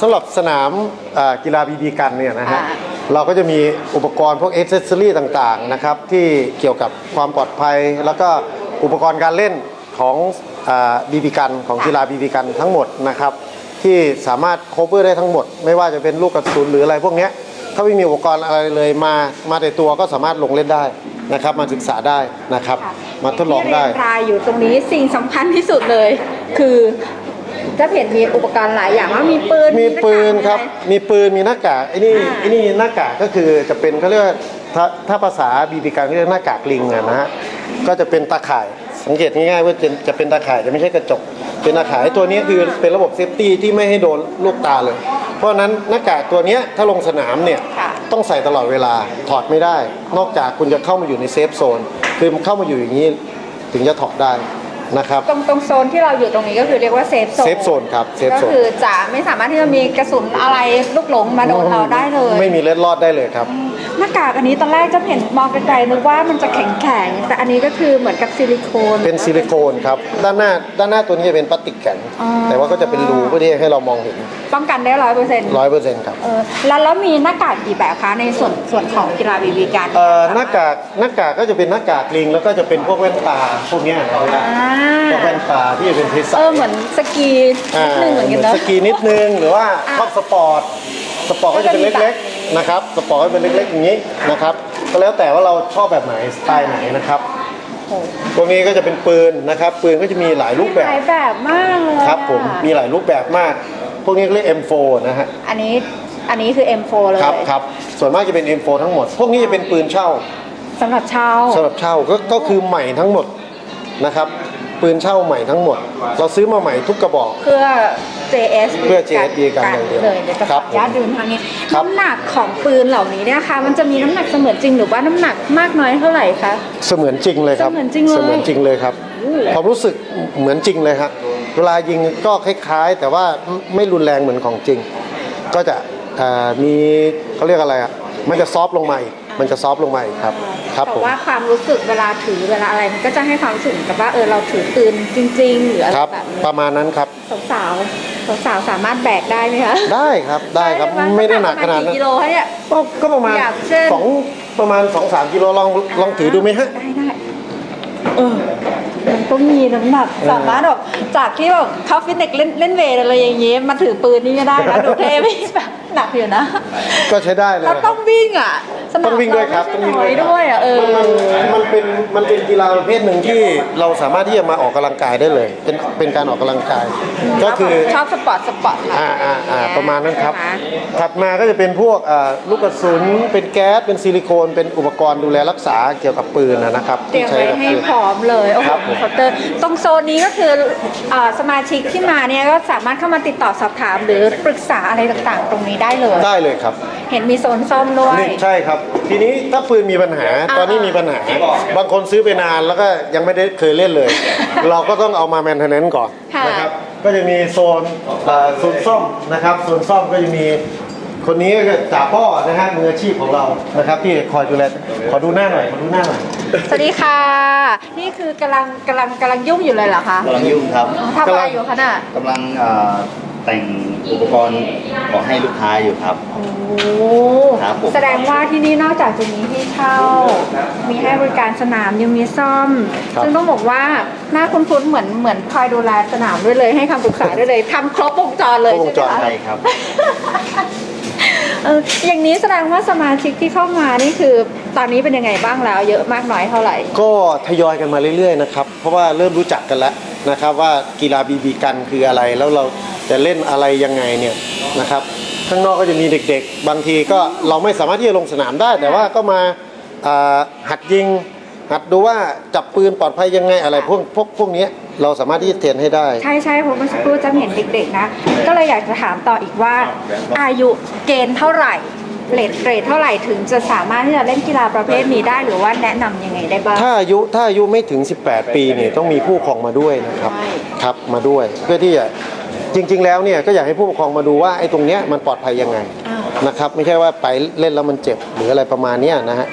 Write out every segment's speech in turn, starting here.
สำหรับสนามอ่ากีฬาบีบีกันเนี่ยนะฮะอ่าเราก็จะมีอุปกรณ์พวกเอเซสซอรี่ต่างๆนะครับที่เกี่ยวกับความปลอดภัย แล้วก็อุปกรณ์การเล่นของบีบีกันของกีฬาบีบีกันทั้งหมดนะครับที่สามารถ cover ได้ทั้งหมด ไม่ว่าจะเป็นลูกกระสุนหรืออะไรพวกเนี้ยถ้าไม่มีอุปกรณ์อะไรเลยมามาแต่ตัวก็สามารถลงเล่นได้นะครับมาศึกษาได้นะครับ มาทดลองได้ที่เรียนรายอยู่ตรงนี้สิ่งสำคัญที่สุดเลย คือ จะเห็นมีอุปกรณ์หลายอย่างว่ามีปืนมีปืนครับหาากมีปืนมีหน้ากากไอ้นี่อ่าไอ้นี่หน้ากากก็คือจะเป็นเขาเรียกว่าถ้าถ้าภาษาบีบีการเรียกหน้ากากลิงอะนะฮะก็จะเป็นตาข่ายสังเกตง่ายๆว่าจะจะเป็นตาข่ายจะไม่ใช่กระจก เป็นตาข่ายไอ้ตัวนี้คือเป็นระบบเซฟตี้ที่ไม่ให้โดนลูกตาเลย เพราะฉะนั้นหน้ากากตัวเนี้ยถ้าลงสนามเนี่ยค่ะต้องใส่ตลอดเวลาถอดไม่ได้ นอกจากคุณจะเข้ามาอยู่ในเซฟโซนคือเข้ามาอยู่อย่างนี้ถึงจะถอดได้ นะครับ ตรงตรงโซนที่เราอยู่ตรงนี้ก็คือเรียกว่าเซฟโซนเซฟโซนครับเซฟก็โซนคือจะไม่สามารถที่จะมีกระสุนอะไรลูกหลงมาโดนเราได้เลย ไม่มีเล็ดรอดได้เลยครับ หน้ากากอันนี้ตอนแรกจะเห็นมองไกลๆนึกว่ามันจะแข็งๆแต่อันนี้ก็คือเหมือนกับซิลิโคนเป็นซิลิโคนครับ ด้านหน้าด้านหน้าตัวนี้จะเป็นพลาสติกแข็งอ๋อแต่ว่าก็จะเป็นรูเพื่อที่ให้เรามองเห็น ป้องกันได้ร้อยเปอร์เซ็นต์ร้อยเปอร์เซ็นต์ครับเออแล้วแล้วมีหน้ากากกี่แบบคะในส่วนส่วนของกีฬาบีบีการเอ่อหน้ากากหน้ากากก็จะเป็นหน้ากากลิง แล้วก็จะเป็นพวกแว่นตาพวกเนี้ยนะอ่าพวกแว่นตาที่จะเป็นเพชรเออเหมือนสกีนิดนึงเหมือนกันเหมืเนอนอะสกีนิดนึงหรือว่าอะชอบสปอร์ตสปอร์ตก็จะเป็นก็จะมีแบบเล็กๆ นะครับสปอร์ตก็เป็นเล็กๆอย่างนี้นะครับ ก็แล้วแต่ว่าเราชอบแบบไหนสไตล์ไหนนะครับโอ้โหตรงนี้ก็จะเป็นปืนนะครับ ปืนก็จะมีหลายรูปแบมีหบลายแบบมากเลยครับผมอะมีหลายรูปแบบมาก พวกนี้เรียก M4 นะฮะอันนี้อันนี้คือ M4 เลยครับครับส่วนมากจะเป็น M4 ทั้งหมด พวกนี้จะเป็นปืนเช่าสำหรับเช่าสำหรับเช่าก็ก็คือใหม่ทั้งหมดนะครับ ปืนเช่าใหม่ทั้งหมด เราซื้อมาใหม่ทุกกระบอก เพื่อ JS เพื่อ JS ดีกันอย่างเดียวเลยเดี๋ยวจะขครัอบอนุญาตดูทางนี้ครับ น้ำหนักของปืนเหล่านี้เนี่ยค่ะ มันจะมีน้ำหนักเสมือนจริงหรือว่าน้ำหนักมากน้อยเท่าไหร่คะ เสมือนจริงเลยครับเสมือนจริงเลยเสมือนจริงเลยครับอู้ความรู้สึกเหมือนจริงเลยครับเวลายิงก็คล้ายๆ แต่ว่าไม่รุนแรงเหมือนของจริง ก็จะเอ่อมีเขาเรียกอะไรอะมันจะซอฟต์ลงมาอีกมันจะซอฟต์ลงมาอีกครับ ครับแต่ผมว่าความรู้สึกเวลาถือเวลาอะไรมันก็จะให้ความรู้สึกเหมือนกับว่าเออเราถือปืนจริง ๆ หรืออะไรครับ แบบนี้ประมาณนั้นครับ สาวๆสาวๆสามารถแบกได้ไหมคะได้ครับได้ครับหไม่ได้หนักขนาดปนั้ระมณนกี่กิโลคะเนี่ย ก็ก็ประมาณอย่างเช่น สองประมาณ2อสามกิโลลองลองถือดูไหมฮะ ได้ได้เออมันก็มีน้ำหนัก เออ สามารถแบบจากที่แบบเข้าฟิตเนสเล่นเล่นเวทอะไรอย่างงี้มาถือปืนนี่ก็ได้นะ ดูเท่ไม่แบบหนักอยู่นะก็ใช้ได้เลยแล้วนะคต้รัอบ งวิ่งอะ สนามต้องวิ่งด้วยครับเาต้องไม่วิ่งใช่น้อยด้วยอะเออ มันมันมันเป็นมันเป็นกีฬาประเภทหนึ่งที่เราสามารถที่จะมาออกกำลังกายได้เลย เป็นเป็นการออกกำลังกาย ก็คือ ชอบสปอร์ตสปอร์ตอ่าอ่าอ่าประมาณนั้นครับใช่ไหมถัดมาก็จะเป็นพวกอ่าลูกกระสุน เป็นแก๊ส เป็นซิลิโคน เป็นอุปกรณ์ดูแลรักษาเกี่ยวกับปืนนะนะครับเตรียมไว้กับให้ปืน พร้อมเลยโอ้โหครับผมมีเคาน์เตอร์ตรงโซนนี้ก็คืออ่าสมาชิกที่มาเนี่ยก็สามารถเข้ามาติดต่อสอบถามหรือปรึกษาอะไรต่างๆ ตรงนี้ได้เลย ได้เลยครับ เห็นมีโซนซ่อมด้วย นี่ใช่ครับทีนี้ถ้าปืนมีปัญหาอ่าตอนนี้มีปัญหา บางคนซื้อไปนานแล้วก็ยังไม่ได้เคยเล่นเลย เราก็ต้องเอามาแมนเทนเนนก่อนค่ะนะครับก็จะมีโซนเอ่อโซนซ่อมนะครับโซนซ่อมก็จะมีคนนี้ก็คือจ่าพ่อนะฮะมืออาชีพของเรานะครับ ที่คอยดูแลขอดูหน้าหน่อยขอดูหน้าหน่อยสวัสดีค่ะ นี่คือกำลังกำลังกำลังยุ่งอยู่เลยเหรอคะกำลังยุ่งครับทำอะไรอยู่คะน่ะกำลังเอ่อ แต่งอุปกรณ์ของให้ลูกค้าอยู่ครับ โอ้ครับผม แสดงว่าที่นี่นอกจากจะมีที่เช่า มีให้บริการสนามยังมีซ่อม ครับ ซึ่งต้องบอกว่าน่าคุ้นๆเหมือนเหมือนคอยดูแลสนามด้วยเลยให้คำปรึกษาด้วยเลยทำครบวงจรเลยครบวงจรใช่ไหมใช่คะครับ เอออย่างนี้แสดงว่าสมาชิกที่เข้ามานี่คือ ตอนนี้เป็นยังไงบ้างแล้ว เยอะมากน้อยเท่าไหร่ ก็ทยอยกันมาเรื่อยๆนะครับ เพราะว่าเริ่มรู้จักกันแล้วนะครับว่ากีฬาบีบีกันคืออะไร แล้วเรา จะเล่นอะไรยังไงเนี่ยนะครับ ข้างนอกก็จะมีเด็กๆ บางทีก็เราไม่สามารถที่จะลงสนามได้ แต่ว่าก็มาอ่าหัดยิง หัดดูว่าจับปืนปลอดภัยยังไงอะไรพวกพวกพวกเนี้ยเราสามารถที่จะเทรนให้ได้ ใช่ใช่ผมเมื่อสักครู่จะเห็นเด็กๆนะ ก็เลยอยากจะถามต่ออีกว่า อายุเกณฑ์เท่าไหร่เลทเกรดเท่าไหร่ถึงจะสามารถที่จะเล่นกีฬาประเภทนี้ได้หรือว่าแนะนำยังไงได้บ้าง ถ้าอายุถ้าอายุไม่ถึง 18 ปีเนี่ยต้องมีผู้ปกครองมาด้วยนะครับใช่ครับมาด้วย เพื่อที่จะ จริง ๆ แล้วเนี่ยก็อยากให้ผู้ปกครองมาดูว่าไอ้ตรงเนี้ยมันปลอดภัยยังไงอ่านะครับไม่ใช่ว่าไปเล่นแล้วมันเจ็บหรืออะไรประมาณเนี้ยนะฮะ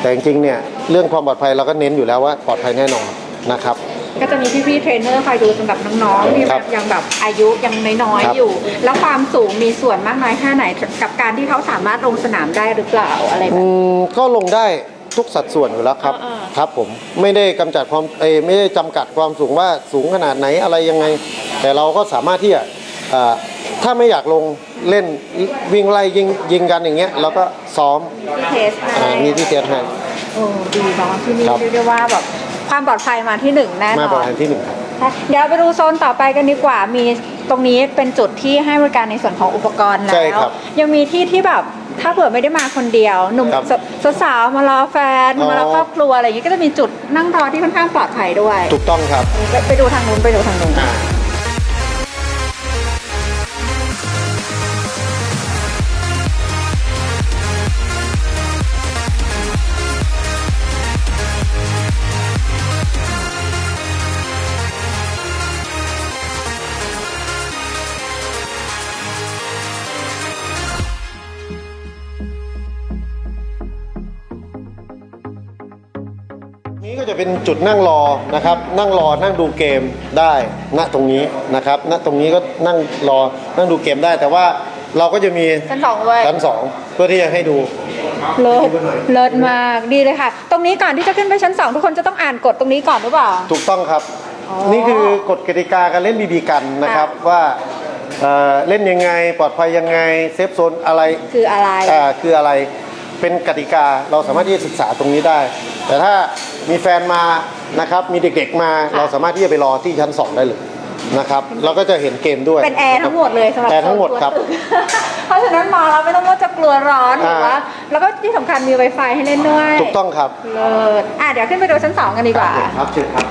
แต่จริงๆเนี่ยเรื่องความปลอดภัยเราก็เน้นอยู่แล้วว่าปลอดภัยแน่นอนนะครับก็จะมีพี่ๆเทรนเนอร์คอยดูสำหรับน้องๆที่คแบรับบยังแบบอายุยังน้อยครับๆอยู่ แล้วความสูงมีส่วนมากน้อยแค่ไหนกับการที่เขาสามารถลงสนามได้หรือเปล่าอะไรแบอืบมก็ลงได้ทุกสัดส่วนอยู่แล้วครับอ่าๆครับผมไม่ได้กำจัดความเอยไม่ได้จำกัดความสูงว่าสูงขนาดไหนอะไรยังไง แต่เราก็สามารถที่จะเอ่อถ้าไม่อยากลงเล่นวิ่งไล่ยิงยิงกันอย่างเงี้ยเราก็ซ้อมที่เทสให้อ่ามีที่เทสให้โอ้ดีเนาะที่นี่ครับเรียกได้ว่าแบบความปลอดภัยมาที่หนึ่งแน่นมาอประนมาณที่หนึ่งครับค่ะเดี๋ยวเราไปดูโซนต่อไปกันดีกว่ามีตรงนี้เป็นจุดที่ให้บริการในส่วนของอุปกรณ์แล้ใช่วครับยังมีที่ที่แบบถ้าเผื่อไม่ได้มาคนเดียว หนุ่มครับสสาวๆมารอแฟนอ๋อมารอครอบครัวอะไรอย่างงี้ก็จะมีจุดนั่งรอที่ค่อนข้างปลอดภัยด้วย ถูกต้องครับ ไปไปดูทางนู้นไปดูทางนู้น เป็นจุดนั่งรอนะครับ นั่งรอนั่งดูเกมได้ณตรงนี้นะครับณตรงนี้ก็นั่งรอนั่งดูเกมได้ แต่ว่าเราก็จะมีชั้นสองด้วยชั้นสองเพื่อที่จะให้ดูเลิศเลิศมากดีเลยค่ะ ตรงนี้ก่อนที่จะขึ้นไปชั้นสองทุกคนจะต้องอ่านกฎตรงนี้ก่อนหรือเปล่า ถูกต้องครับอ๋อนี่คือกฎกติกาการเล่นบีบีกันนะครับว่าเอ่อเล่นยังไงปลอดภัยยังไงเซฟโซนอะไรคืออะไรอ่าคืออะไรเป็นกติกาเราสามารถที่จะศึกษาตรงนี้ได้ แต่ถ้ามีแฟนมานะครับมีเด็กๆมาค่ะเราสามารถที่จะไปรอที่ชั้นสองได้เลยนะครับเราก็จะเห็นเกมด้วยเป็นแอร์ทั้งหมดเลยสำหรับแอร์ทั้งหมดครับนกลัวตึกเพราะฉะนั้นมาเราไม่ต้องว่าจะกลัวร้อนหรือว่าแล้วก็ที่สำคัญมี Wi-Fi ให้เล่นด้วย ถูกต้องครับ เลิศอะเดี๋ยวขึ้นไปดูชั้นสองกันดีกว่าครับเชิญครับ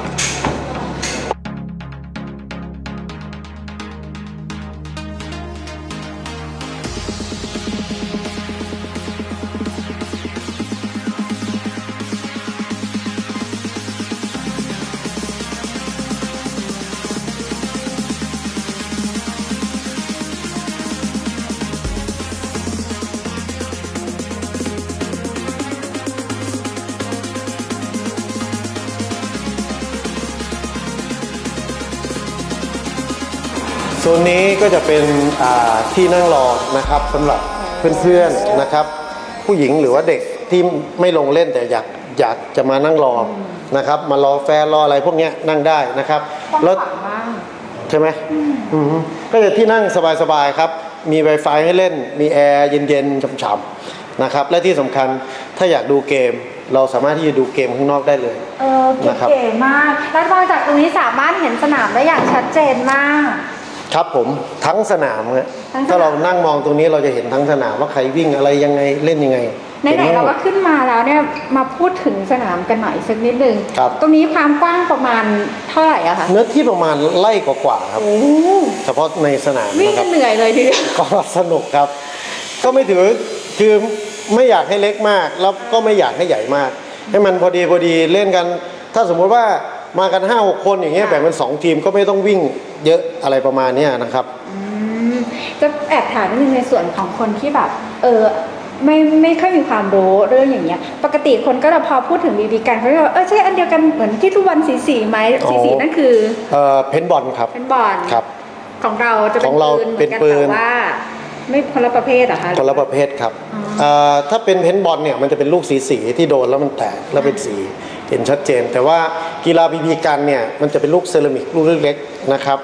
ซนนี้ก็จะเป็นอ่าที่นั่งรอนะครับสำหรับเพื่อนๆนะครับ ผู้หญิงหรือว่าเด็กที่ไม่ลงเล่นแต่อยากอยากจะมานั่งรอนะครับ มารอแฟนรออะไรพวกเนี้ยนั่งได้นะครับแล้วใช่ไหมอืมก็จะที่นั่งสบายๆครับ มี Wi-Fi ให้เล่น มีแอร์เย็นๆฉ่ำๆนะครับ และที่สำคัญถ้าอยากดูเกมเราสามารถที่จะดูเกมข้างนอกได้เลย เออนะครับเก๋มาก แล้วมองจากตรงนี้สามารถเห็นสนามได้อย่างชัดเจนมาก ครับผมทั้งสนามฮะทั้งสนาม ถ้าเรานั่งมองตรงนี้เราจะเห็นทั้งสนามว่าใครวิ่งอะไรยังไงเล่นยังไงไหนห็ๆทั้งเราหมก็ด ขึ้นมาแล้วเนี่ยมาพูดถึงสนามกันหน่อยสักนิดนึงครับ ตรงนี้ความกว้างประมาณเท่าไหร่อะคะเนื้อที่ประมาณไล่กว่าๆครับ โอ้โหเฉพาะในสนามวิ่งนะคกัรับ นเหนื่อยเลยทีเดียว ก็สนุกครับ ก็ไม่ถือคือไม่อยากให้เล็กมาก แล้วก็ไม่อยากให้ใหญ่มาก ให้มันพอดีพอดีเล่นกัน ถ้าสมมุติว่า มากัน5้าหกคนอย่างเงี้ยค่ะ แบ่งเป็นสองทีมก็ไม่ต้องวิ่งเยอะอะไรประมาณเนี้ยนะครับ อืมจะแอบถามนิดนึงในส่วนของคนที่แบบ เออไม่ไม่ค่อยมีความรู้เรื่องอย่างเงี้ย ปกติคนก็จะพอพูดถึงบีบีกันเขาจะบอกเออใช่อันเดียวกันเหมือนที่ทุกวันสีสีไหมอ๋อ สีสีนั่นคือเอ่อเพนบอลครับเป็นบอลครับ ของเราจะเป็นของเราปืนเหมือนกันเป็นปืน แต่ว่า ไม่คนละประเภทเหรอคะ คนละประเภทครับเอ่อถ้าเป็นเพนบอลเนี่ยมันจะเป็นลูกสีสีๆที่โดนแล้วมันแตกแล้วเป็นสี เห็นชัดเจน แต่ว่ากีฬาบีบีกันเนี่ยมันจะเป็นลูกเซรามิกลูกเล็กๆนะครับ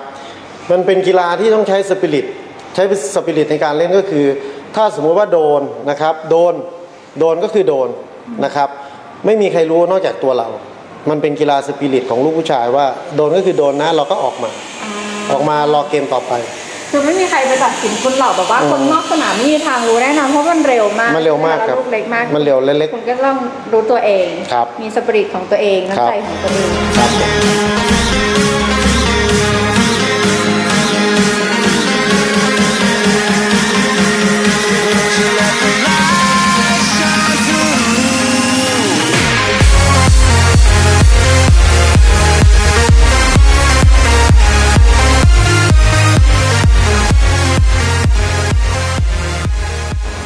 มันเป็นกีฬาที่ต้องใช้สปิริตใช้สปิริตในการเล่นก็คือ ถ้าสมมุติว่าโดนนะครับ โดนโดนก็คือโดนนะครับ ไม่มีใครรู้นอกจากตัวเรา มันเป็นกีฬาสปิริตของลูกผู้ชายว่าโดนก็คือโดนนะเราก็ออกมา ออกมารอเกมต่อไป คือไม่มีใครไปตัดสินคุณหรอกแบบว่าคนนอกสนามไม่มีทางรู้แน่นอนเพราะมันเร็วมากมันเร็วมากครับลูกเล็กมากมันเร็วเล็กๆคุณก็ต้องรู้ตัวเองครับมีสปิริตของตัวเองน้ำใจครับของตัวเอง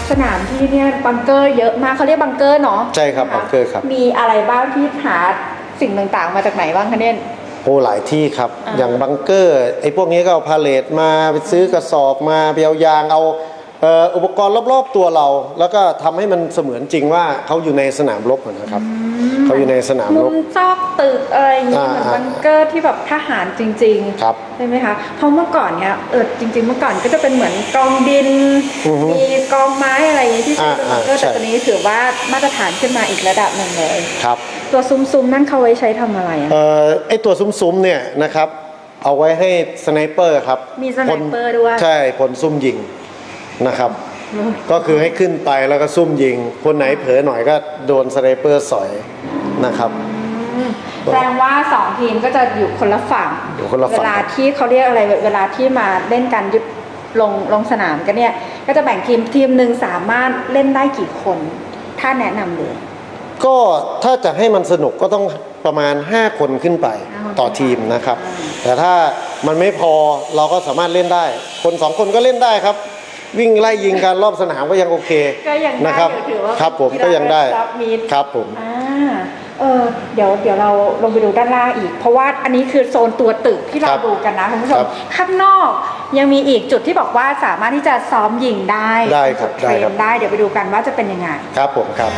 สนามที่เนี่ยบังเกอร์เยอะมากเขาเรียกบังเกอร์เนาะใช่ครับไหมะบังเกอร์ครับ มีอะไรบ้างที่หาสิ่งต่างๆ มาจากไหนบ้างคะเนี่ยโอ้หลายที่ครับอ่าอย่างบังเกอร์ไอ้พวกนี้ก็เอาพาเลทมาไปซื้อกระสอบมาไปเอายางเอาเอ่ออุปกรณ์รอบๆตัวเรา แล้วก็ทำให้มันเสมือนจริงว่าเขาอยู่ในสนามรบเหมือนนะครับเขาอยู่ในสนามมุรบมซอกตึกอะไรอย่างงี้อ่าเหมือนอ่าบังเกอร์ที่แบบทหารจริงๆครับใช่ไหมคะเพราะเมื่อก่อนเนี่ยเออจริง ๆ เมื่อก่อนก็จะเป็นเหมือนกองดินอือฮึมีกองไม้อะไรอย่างงี้ที่ใช้เป็นบังเกอร์อ่าอ่าใช่แต่ตอนนี้ถือว่ามาตรฐานขึ้นมาอีกระดับหนึ่งเลยครับตัวซุ้มๆนั่นเขาไว้ใช้ทำอะไรอะเอ่อไอ้ตัวซุ้มๆเนี่ยนะครับเอาไว้ให้สไนเปอร์ครับมีสไนเปอร์ด้วยใช่ผลซุ่มยิง นะครับ ก็คือให้ขึ้นไปแล้วก็ซุ่มยิง คนไหนเผลอหน่อยก็โดนสไนเปอร์สอยนะครับแสดงว่าสองทีมก็จะอยู่คนละฝั่งอยู่คนละฝั่งเวลาที่เขาเรียกอะไรเวลาที่มาเล่นกันยุดลงลงสนามกันเนี่ย ก็จะแบ่งทีมทีมหนึ่งสามารถเล่นได้กี่คน ถ้าแนะนำเลย ก็ถ้าจะให้มันสนุกก็ต้องประมาณ 5 คนขึ้นไปห้าคนต่อทีมนะครับอ่าแต่ถ้ามันไม่พอเราก็สามารถเล่นได้ คนสองคนก็เล่นได้ครับ วิ่งไล่ยิงกันรอบสนามก็ยังโอเคก็ยังได้นะครับอยู่ถือว่าครับผมกีฬาก็ยังได้รับมีด ครับผม อ่าเออเดี๋ยวเดี๋ยวเราลงไปดูด้านล่างอีก เพราะว่าอันนี้คือโซนตัวตึกที่เราครับดูกันนะคุณผู้ชครัมบข้างนอกยังมีอีกจุดที่บอกว่าสามารถที่จะซ้อมยิงได้ได้ครับจุดเทรได้ครันบได้เดี๋ยวไปดูกันว่าจะเป็นยังไง ครับผมครับ